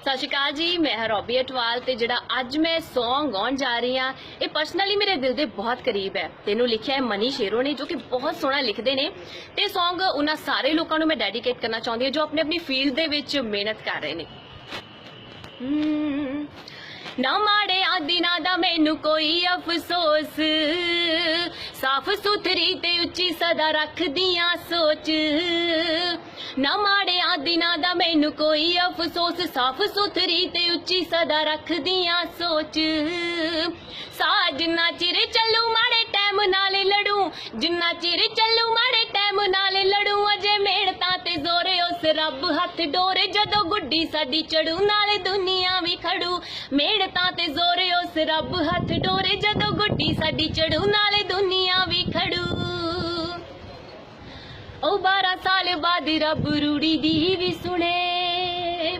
ਸਤਿ ਸ਼੍ਰੀ ਅਕਾਲ ਜੀ, ਮੈਂ ਹਾਂ ਰੋਬੀ ਅਟਵਾਲ ਤੇ ਜਿਹੜਾ ਅੱਜ ਮੈਂ Song ਗਾਉਣ ਜਾ ਰਹੀ ਹਾਂ, ਇਹ ਪਰਸਨਲੀ ਮੇਰੇ ਦਿਲ ਦੇ ਬਹੁਤ ਕਰੀਬ ਹੈ। ਤੈਨੂੰ ਲਿਖਿਆ ਹੈ ਮਨੀ ਸ਼ੇਰੋ ਨੇ, ਜੋ ਕਿ ਬਹੁਤ ਸੋਹਣਾ ਲਿਖਦੇ ਨੇ। ਤੇ Song ਉਹਨਾਂ ਸਾਰੇ ਲੋਕਾਂ ਨੂੰ ਮੈਂ ਡੈਡੀਕੇਟ ਕਰਨਾ ਚਾਹੁੰਦੀ ਹਾਂ, ਜੋ ਆਪਣੇ ਆਪਣੀ ਫੀਲਡ ਦੇ ਵਿੱਚ ਮਿਹਨਤ ਕਰ ਰਹੇ ਨੇ। ਨਾ ਮਾੜੇ ਦਿਨਾਂ ਦਾ ਮੈਨੂੰ ਕੋਈ ਅਫਸੋਸ ਸਾਫ਼ ਸੁਥਰੀ ਤੇ ਉੱਚੀ ਸਦਾ ਰੱਖਦੀਆਂ ਸੋਚ। ਨਾ ਮਾੜੇ ਦਿਨਾਂ ਦਾ ਮੈਨੂੰ ਕੋਈ ਅਫਸੋਸ, ਸਾਫ਼ ਸੁਥਰੀ ਤੇ ਉੱਚੀ ਸਦਾ ਰੱਖਦੀਆਂ ਸੋਚ। ਸਾਹ ਚਿਰ ਚੱਲੂ ਮਾੜੇ ਟਾਈਮ ਨਾਲ ਲੜੂ, ਜਿੰਨਾ ਚਿਰ ਚੱਲੂ ਮਾੜੇ ਟਾਈਮ ਨਾਲ ਲੜੂ, ਅਜੇ ਮਿਹਨਤਾਂ ਤੇ ਜ਼ੋਰੇ ਉਸ ਰੱਬ ਹੱਥ ਡੋਰੇ ਜਦੋਂ ਗੁੱਡੀ ਸਾਡੀ ਚੜੂ, ਨਾਲੇ ਦੁਨੀਆ ਵੀ ਖੜੂ। ਮਿਹਨਤਾਂ ਤੇ ਜ਼ੋਰੇ ਉਸ ਰੱਬ ਹੱਥ ਡੋਰੇ ਜਦੋਂ ਗੁੱਡੀ ਸਾਡੀ ਚੜੂ, ਨਾਲੇ ਦੁਨੀਆ ਵੀ 12 ਸਾਲ ਬਾਅਦ ਰੱਬ ਰੂੜੀ ਦੀ ਵੀ ਸੁਣੇ।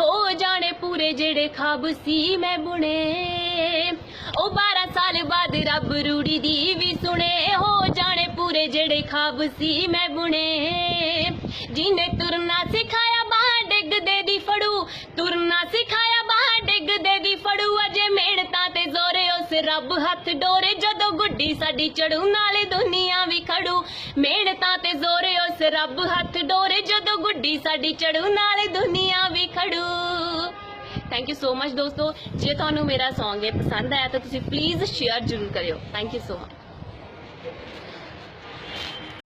ਹੋ ਜਾਣੇ ਪੂਰੇ ਜਿਹੜੇ ਖਾਬ ਸੀ ਮੈਂ ਬੁਣੇ। ਉਹ 12 ਸਾਲ ਬਾਅਦ ਰੱਬ ਰੂੜੀ ਦੀ ਵੀ ਸੁਣੇ। ਹੋ ਜਾਣੇ ਪੂਰੇ ਜਿਹੜੇ ਖਾਬ ਸੀ ਮੈਂ ਬੁਣੇ। ਜਿਨੇ ਤੁਰਨਾ ਸਿਖਾਇਆ ਬਾਹਰ ਡਿੱਗਦੇ ਦੀ ਫੜੂ। ਤੁਰਨਾ ਸਿਖਾਇਆ ਬਾਹਰ ਡਿੱਗਦੇ ਦੀ ਫੜੂ। ਅਜੇ ਮਿਹਨਤਾਂ ਤੇ ਜ਼ੋਰੇ ਉਸ ਰੱਬ ਹੱਥ ਡੋਰੇ। ਜਦੋਂ ਗੁੱਡੀ ਸਾਡੀ ਚੜੂ, ਨਾਲੇ ਦੁਨੀਆ ਵੀ ਖੜੂ। ਮਿਹਨਤਾਂ ਤੇ ਜ਼ੋਰੇ ਦੱਸ ਰੱਬ ਹੱਥ ਡੋਰੇ ਜਦੋਂ ਗੁੱਡੀ ਸਾਡੀ ਚੜੂ, ਨਾਲੇ ਦੁਨੀਆ ਵੀ ਖੜੂ। ਥੈਂਕ ਯੂ ਸੋ ਮਚ ਦੋਸਤੋ। ਜੇ ਤੁਹਾਨੂੰ ਮੇਰਾ Song ਇਹ ਪਸੰਦ ਆਇਆ ਤਾਂ ਤੁਸੀਂ ਪਲੀਜ਼ ਸ਼ੇਅਰ ਜ਼ਰੂਰ ਕਰਿਓ। Thank you so much